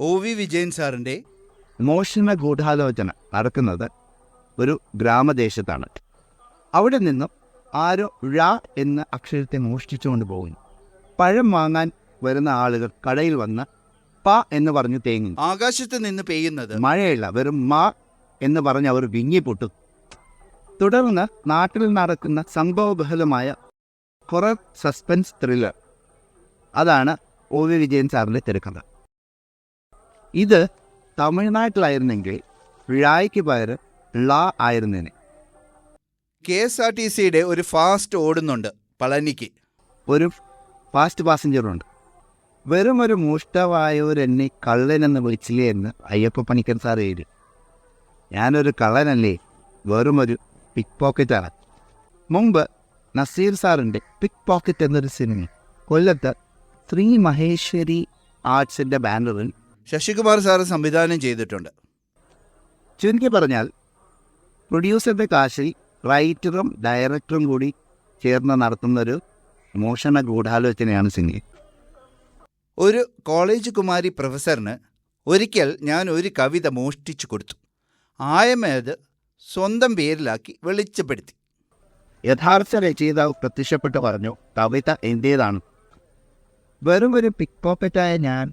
O V Vijayan സാറിന്റെ മോഷണ ഗൂഢാലോചന നടക്കുന്നത് ഒരു ഗ്രാമദേശത്താണ്. അവിടെ നിന്നും ആരോ ഴ എന്ന അക്ഷരത്തെ മോഷ്ടിച്ചുകൊണ്ട് പോകുന്നു. പഴം വാങ്ങാൻ വരുന്ന ആളുകൾ കടയിൽ വന്ന് പ എന്ന് പറഞ്ഞു തേങ്ങി ആകാശത്ത് നിന്ന് പെയ്യുന്നത് മഴയല്ല വെറും മാ എന്ന് പറഞ്ഞ് അവർ വിങ്ങിപ്പൊട്ടും തുടർന്ന് നാട്ടിൽ നടക്കുന്ന സംഭവബഹലമായ ഹൊറർ സസ്പെൻസ് ത്രില്ലർ. അതാണ് ഒ വി വിജയൻ സാറിന്റെ തിരക്കഥ. ഇത് തമിഴ്നാട്ടിലായിരുന്നെങ്കിൽ ഴായ്ക്ക് പകരം ള ആയിരുന്നേനെ. കെ എസ് ആർ ടി സിയുടെ ഒരു ഫാസ്റ്റ് ഓടുന്നുണ്ട് പളനിക്ക്. ഒരു ഫാസ്റ്റ് പാസഞ്ചറുണ്ട്. വെറും ഒരു മൂഷ്ടവായവരെന്നെ കള്ളനെന്ന് വിളിച്ചില്ലേ എന്ന് അയ്യപ്പ പണിക്കൻ സാർ എഴുതി. ഞാനൊരു കള്ളനല്ലേ വെറും ഒരു പിക്ക് പോക്കറ്റാണ് മുമ്പ് നസീർ സാറിന്റെ പിക്ക് പോക്കറ്റ് എന്നൊരു സിനിമ കൊല്ലത്ത് ശ്രീ മഹേശ്വരി ആർട്സിന്റെ ബാനറിൽ ശശികുമാർ സാർ സംവിധാനം ചെയ്തിട്ടുണ്ട്. ചുരുക്കി പറഞ്ഞാൽ പ്രൊഡ്യൂസറുടെ കാശിൽ റൈറ്ററും ഡയറക്ടറും കൂടി ചേർന്ന് നടത്തുന്നൊരു മോഷണ ഗൂഢാലോചനയാണ് സിനിമ. ഒരു കോളേജ് കുമാരി പ്രൊഫസറിന് ഒരിക്കൽ ഞാൻ ഒരു കവിത മോഷ്ടിച്ചു കൊടുത്തു. ആയമേത് സ്വന്തം പേരിലാക്കി വെളിച്ചപ്പെടുത്തി. യഥാർത്ഥ രചയിതാവ് പ്രത്യക്ഷപ്പെട്ട് പറഞ്ഞു കവിത എന്റേതാണ്. വെറും ഒരു പിക് പോക്കറ്റായ ഞാൻ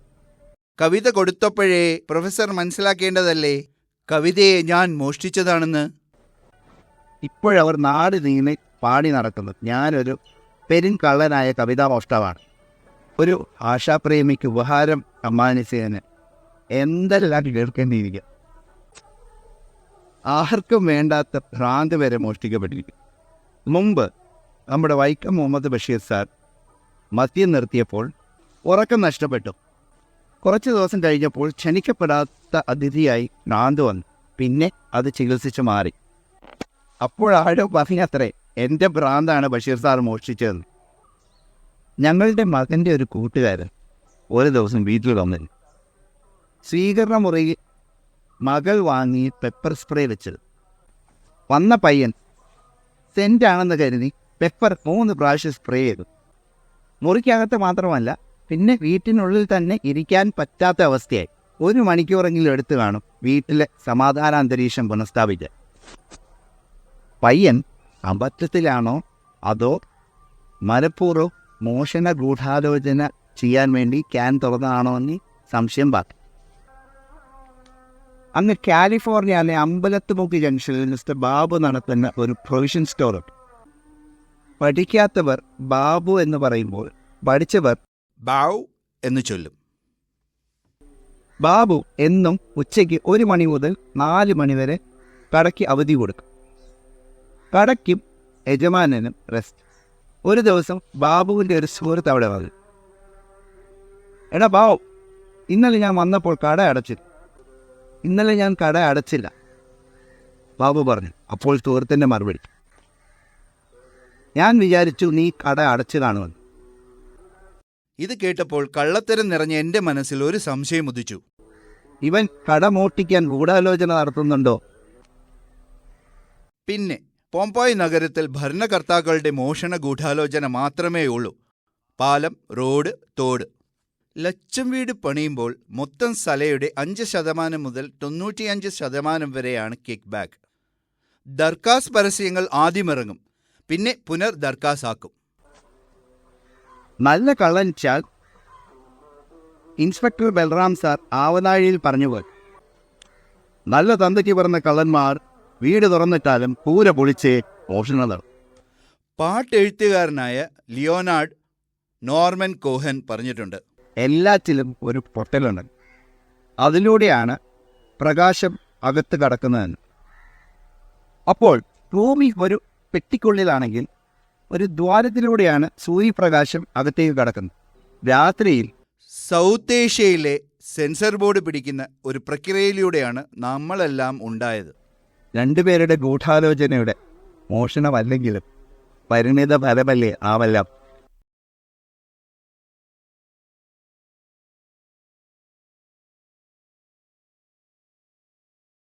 കവിത കൊടുത്തപ്പോഴേ പ്രൊഫസർ മനസ്സിലാക്കേണ്ടതല്ലേ? കവിതയെ ഞാൻ മോഷ്ടിച്ചതാണെന്ന്. ഇപ്പോഴവർ നാട് നീങ്ങി പാടി നടക്കുന്നു ഞാനൊരു പെരുങ്കള്ളനായ കവിതാ മോഷ്ടാവാണ്. ഒരു ഭാഷാപ്രേമിക്ക് ഉപഹാരം സമ്മാനിച്ചതിന് എന്തെല്ലാം കേൾക്കേണ്ടിയിരിക്കും? ആർക്കും വേണ്ടാത്ത ഭ്രാന്ത് വരെ മോഷ്ടിക്കപ്പെട്ടിരിക്കും. മുമ്പ് നമ്മുടെ വൈക്കം മുഹമ്മദ് ബഷീർ സാർ മദ്യം നിർത്തിയപ്പോൾ ഉറക്കം നഷ്ടപ്പെട്ടു. കുറച്ച് ദിവസം കഴിഞ്ഞപ്പോൾ ക്ഷണിക്കപ്പെടാത്ത അതിഥിയായി ഭ്രാന്ത് വന്നു. പിന്നെ അത് ചികിത്സിച്ച് മാറി. അപ്പോഴാരോ പറഞ്ഞത്രേ എന്റെ ഭ്രാന്താണ് ബഷീർ സാർ മോഷ്ടിച്ചതെന്ന്. ഞങ്ങളുടെ മകന്റെ ഒരു കൂട്ടുകാരൻ ഒരു ദിവസം വീട്ടിൽ വന്നില്ല സ്വീകരണ മുറിയിൽ മകൾ വാങ്ങി പെപ്പർ സ്പ്രേ വെച്ചത് വന്ന പയ്യൻ സെന്റാണെന്ന് കരുതി പെപ്പർ മൂന്ന് പ്രാവശ്യം സ്പ്രേ ചെയ്തു. മുറിക്കകത്ത് മാത്രമല്ല പിന്നെ വീട്ടിനുള്ളിൽ തന്നെ ഇരിക്കാൻ പറ്റാത്ത അവസ്ഥയായി. ഒരു മണിക്കൂറെങ്കിലും എടുത്തു കാണും വീട്ടിലെ സമാധാന അന്തരീക്ഷം പുനഃസ്ഥാപിക്കാൻ. പയ്യൻ അബദ്ധത്തിലാണോ അതോ മനഃപൂർവം മോഷണ ഗൂഢാലോചന ചെയ്യാൻ വേണ്ടി ക്യാൻ തുറന്നതാണോ എന്ന് സംശയം ബാക്കി അങ്ങ് കാലിഫോർണിയയിലെ അമ്പലത്തുമുക്ക് ജംഗ്ഷനിൽ മിസ്റ്റർ ബാബു നടത്തുന്ന ഒരു പ്രൊവിഷൻ സ്റ്റോറുണ്ട്. പഠിക്കാത്തവർ ബാബു എന്ന് പറയുമ്പോൾ പഠിച്ചവർ ബാവ് എന്ന് ചൊല്ലും. ബാബു എന്നും ഉച്ചയ്ക്ക് ഒരു മണി മുതൽ നാല് മണി വരെ കടയ്ക്ക് അവധി കൊടുക്കും. കടയ്ക്കും യജമാനനും റെസ്റ്റ് ഒരു ദിവസം ബാബുവിന്റെ ഒരു സുഹൃത്ത് അവിടെ വന്നു. എടാ ബാബു ഇന്നലെ ഞാൻ വന്നപ്പോൾ കട അടച്ചില്ല. ഇന്നലെ ഞാൻ കട അടച്ചില്ല ബാബു പറഞ്ഞു. അപ്പോൾ സുഹൃത്തിന്റെ മറുപടി. ഞാൻ വിചാരിച്ചു നീ കട അടച്ചു കാണുമെന്ന്. ഇത് കേട്ടപ്പോൾ കള്ളത്തരം നിറഞ്ഞ എന്റെ മനസ്സിൽ ഒരു സംശയം ഉദിച്ചു. ഇവൻ കട മോഷ്ടിക്കാൻ ഗൂഢാലോചന നടത്തുന്നുണ്ടോ? പിന്നെ പോംപായ് നഗരത്തിൽ ഭരണകർത്താക്കളുടെ മോഷണ ഗൂഢാലോചന മാത്രമേ ഉള്ളൂ. പാലം റോഡ് തോട്. ലക്ഷം വീട് പണിയുമ്പോൾ മൊത്തം സ്ഥലയുടെ അഞ്ച് ശതമാനം മുതൽ തൊണ്ണൂറ്റിയഞ്ച് ശതമാനം വരെയാണ് കിക്ക് ബാക്ക് ദർക്കാസ് പരസ്യങ്ങൾ ആദ്യമിറങ്ങും. പിന്നെ പുനർ ദർക്കാസ് ആക്കും നല്ല കള്ളൻ ചാൽ ഇൻസ്പെക്ടർ ബൽറാം സാർ ആവനാഴിയിൽ പറഞ്ഞുപോയി നല്ല തന്തയ്ക്ക് പറഞ്ഞ കള്ളന്മാർ വീട് തുറന്നിട്ടാലും പൂര പൊളിച്ച് മോഷണം നടത്തും. പാട്ടെഴുത്തുകാരനായ ലിയോനാർഡ് നോർമൻ കോഹൻ പറഞ്ഞിട്ടുണ്ട്. എല്ലാറ്റിലും ഒരു പൊട്ടലുണ്ട്. അതിലൂടെയാണ് പ്രകാശം അകത്ത് കടക്കുന്നതെന്ന്. അപ്പോൾ ഭൂമി ഒരു പെട്ടിക്കുള്ളിലാണെങ്കിൽ ഒരു ദ്വാരത്തിലൂടെയാണ് സൂര്യപ്രകാശം അകത്തേക്ക് കടക്കുന്നത്. രാത്രിയിൽ സൗത്ത് ഏഷ്യയിലെ സെൻസർ ബോർഡ് പിടിക്കുന്ന ഒരു പ്രക്രിയയിലൂടെയാണ് നമ്മളെല്ലാം ഉണ്ടായത്. രണ്ടുപേരുടെ ഗൂഢാലോചനയുടെ മോഷണമല്ലെങ്കിലും പരിണിത ഫലമല്ലേ ആവല്ലാം